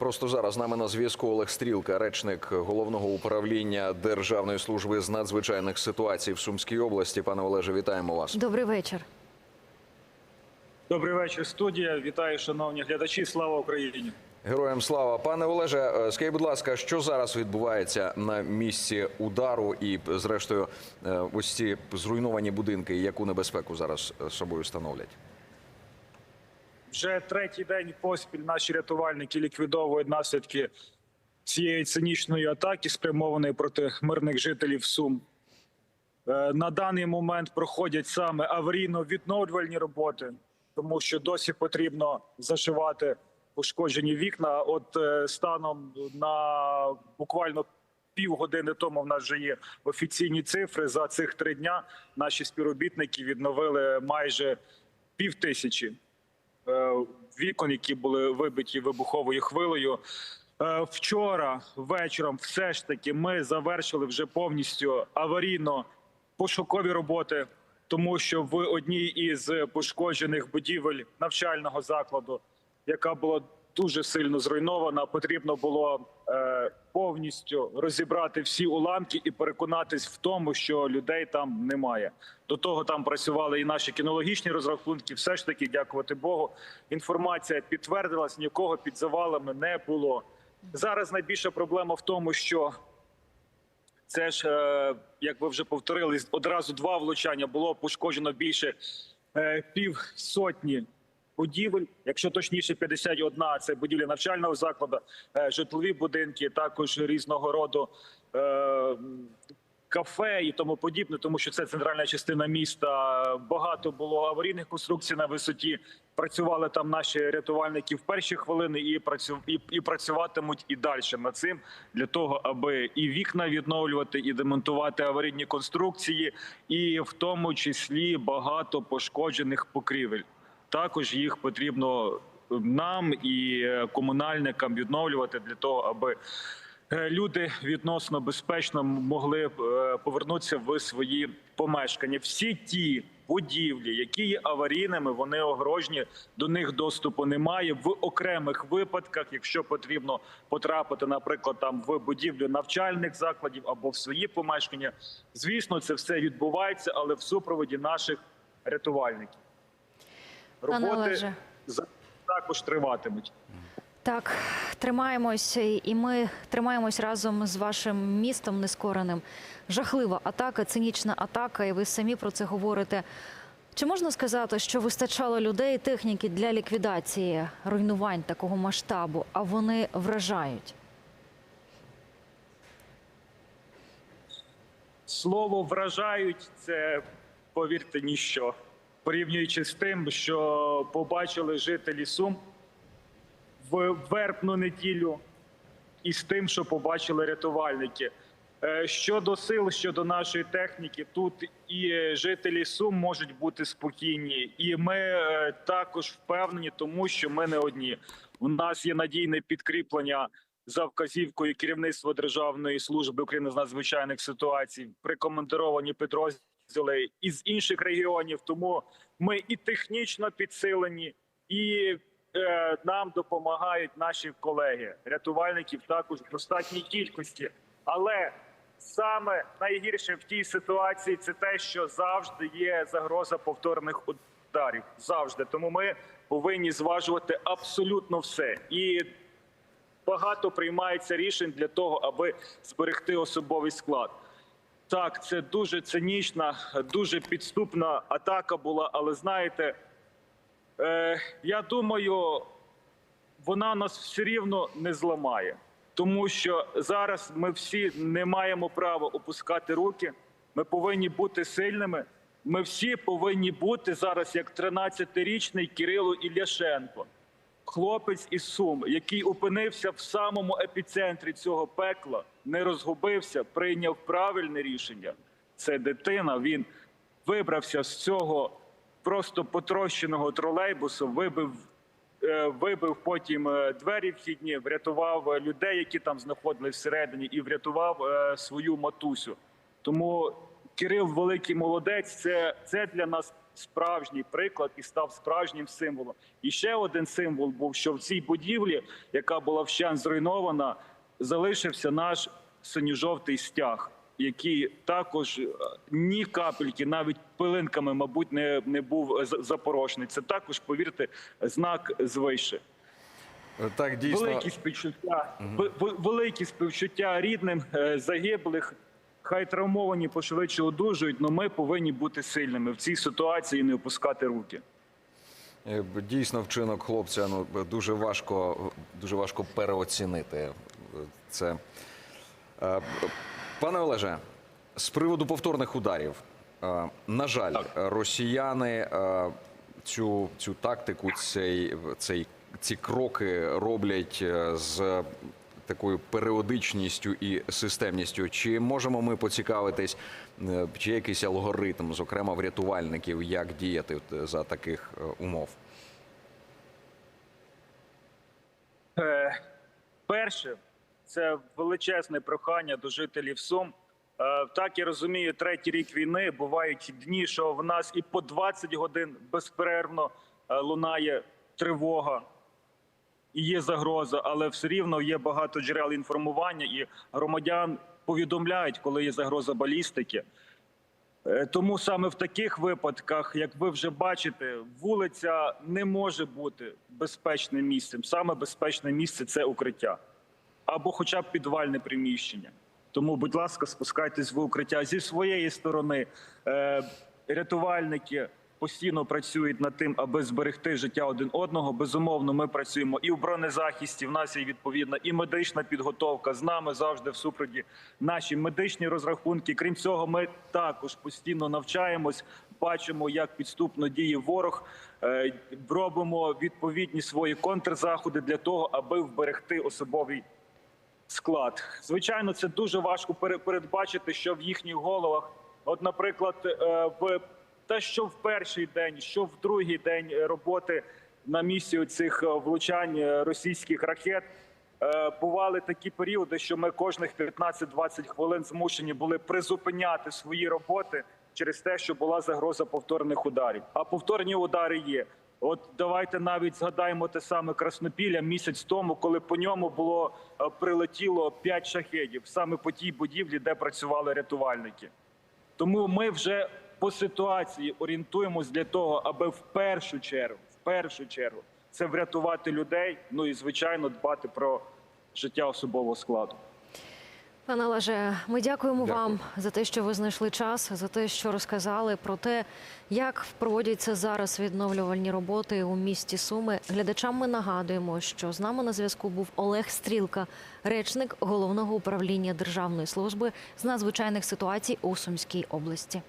Просто зараз з нами на зв'язку Олег Стрілка, речник головного управління Державної служби з надзвичайних ситуацій в Сумській області. Пане Олеже, вітаємо вас. Добрий вечір. Добрий вечір, студія. Вітаю, шановні глядачі. Слава Україні! Героям слава, пане Олеже, е, скажіть, будь ласка, що зараз відбувається на місці удару, і зрештою, е, ось ці зруйновані будинки, яку небезпеку зараз е, собою становлять? Вже третій день поспіль наші рятувальники ліквідовують наслідки цієї цинічної атаки, спрямованої проти мирних жителів Сум. Е, На даний момент проходять саме аварійно-відновлювальні роботи, тому що досі потрібно зашивати пошкоджені вікна. От е, станом на буквально півгодини тому в нас вже є офіційні цифри. За цих три дня наші співробітники відновили майже пів тисячі вікон, які були вибиті вибуховою хвилею. Е, Вчора вечором, все ж таки, ми завершили вже повністю аварійно пошукові роботи, тому що в одній із пошкоджених будівель навчального закладу, яка була дуже сильно зруйнована, потрібно було е, повністю розібрати всі уламки і переконатись в тому, що людей там немає. До того там працювали і наші кінологічні розрахунки. Все ж таки, дякувати Богу, інформація підтвердилась, нікого під завалами не було. Зараз найбільша проблема в тому, що це ж, е, як ви вже повторили, одразу два влучання було пошкоджено більше е, пів сотні будівель. Якщо точніше, 51 – це будівлі навчального закладу, е, житлові будинки, також різного роду е, кафе і тому подібне, тому що це центральна частина міста. Багато було аварійних конструкцій на висоті. Працювали там наші рятувальники в перші хвилини і працю і, і працюватимуть і далі над цим для того, аби і вікна відновлювати, і демонтувати аварійні конструкції, і в тому числі багато пошкоджених покрівель. Також їх потрібно нам і е, комунальникам відновлювати для того, аби е, люди відносно безпечно могли е, повернутися в свої помешкання. Всі ті будівлі, які є аварійними, вони огорожені, до них доступу немає. В окремих випадках, якщо потрібно потрапити, наприклад, там в будівлю навчальних закладів або в свої помешкання, звісно, це все відбувається, але в супроводі наших рятувальників. Роботи також триватимуть. Так, тримаємось, і ми тримаємось разом з вашим містом нескореним. Жахлива атака, цинічна атака, і ви самі про це говорите. Чи можна сказати, що вистачало людей техніки для ліквідації руйнувань такого масштабу, а вони вражають? Слово вражають це, повірте, ніщо. Порівнюючи з тим, що побачили жителі Сум в вербну неділю, і з тим, що побачили рятувальники. Е, Щодо сил, щодо нашої техніки, тут і жителі Сум можуть бути спокійні, і ми е, також впевнені, тому що ми не одні. У нас є надійне підкріплення за вказівкою керівництва Державної служби України з надзвичайних ситуацій, прикомандировані підрозділи із інших регіонів. Тому ми і технічно підсилені, і е, нам допомагають наші колеги, рятувальників також в достатній кількості. Але саме найгірше в тій ситуації це те, що завжди є загроза повторних ударів. Завжди. Тому ми повинні зважувати абсолютно все. І багато приймається рішень для того, аби зберегти особовий склад. Так, це дуже цинічна, дуже підступна атака була, але знаєте, е, я думаю, вона нас все рівно не зламає, тому що зараз ми всі не маємо права опускати руки. Ми повинні бути сильними. Ми всі повинні бути зараз як 13-річний Кирило Ілляшенко, хлопець із Сум, який опинився в самому епіцентрі цього пекла, не розгубився, прийняв правильне рішення. Це дитина. Він вибрався з цього просто потрощеного тролейбусу, вибив, е, вибив потім е, двері вхідні, врятував е, людей, які там знаходились всередині, і врятував свою матусю. Тому Кирил великий молодець. Це, це для нас справжній приклад і став справжнім символом. І ще один символ був, що в цій будівлі, яка була вщент зруйнована, залишився наш синьо-жовтий стяг, який також е, ні капельки, навіть пилинками, мабуть, не, не був е, запорошений. Це також, повірте, знак звише. Е, Так, дійсно. Великі співчуття, ви- великі співчуття рідним загиблих. Хай травмовані пошвидше одужують, але ми повинні бути сильними в цій ситуації і не опускати руки. Е, Дійсно, вчинок хлопця ну дуже важко, дуже важко переоцінити е, це. Е, Пане Олеже, з приводу повторних ударів, на жаль, росіяни цю, цю тактику, цей, цей, ці кроки роблять з такою періодичністю і системністю. Чи можемо ми поцікавитись, е, чи є якийсь алгоритм, зокрема в рятувальників, як діяти за таких е, умов? Е, Перше, це величезне прохання до жителів Сум. Так я розумію, третій рік війни бувають дні, що в нас і по 20 годин безперервно лунає тривога. І є загроза, але все рівно є багато джерел інформування, і громадян повідомляють, коли є загроза балістики. Е, Тому саме в таких випадках, як ви вже бачите, вулиця не може бути безпечним місцем. Саме безпечне місце це укриття або хоча б підвальне приміщення. Тому, будь ласка, спускайтесь в укриття зі своєї сторони. Е, рятувальники постійно працюють над тим, аби зберегти життя один одного. Безумовно, ми працюємо і в бронезахисті. В нас є відповідна і медична підготовка. З нами завжди в супроводі наші медичні розрахунки. Крім цього, ми також постійно навчаємось, бачимо, як підступно діє ворог. Е, робимо відповідні свої контрзаходи для того, аби вберегти особовий склад. Звичайно, це дуже важко пере- передбачити, що в їхніх головах. От, наприклад, е, в те, що в перший день, що в другий день е, роботи на місці цих влучань е, російських ракет. е, Бували такі періоди, що ми кожних 15-20 хвилин змушені були призупиняти свої роботи через те, що була загроза повторних ударів. А повторні удари є. От давайте навіть згадаємо те саме Краснопілля місяць тому, коли по ньому було е, прилетіло 5 шахедів саме по тій будівлі, де працювали рятувальники. Тому ми вже по ситуації орієнтуємось для того, аби в першу чергу, в першу чергу, це врятувати людей. Ну і звичайно дбати про життя особового складу. Пане Олеже, ми дякуємо Дякую. вам за те, що ви знайшли час, за те, що розказали про те, як проводяться зараз відновлювальні роботи у місті Суми. Глядачам ми нагадуємо, що з нами на зв'язку був Олег Стрілка, речник головного управління Державної служби з надзвичайних ситуацій у Сумській області.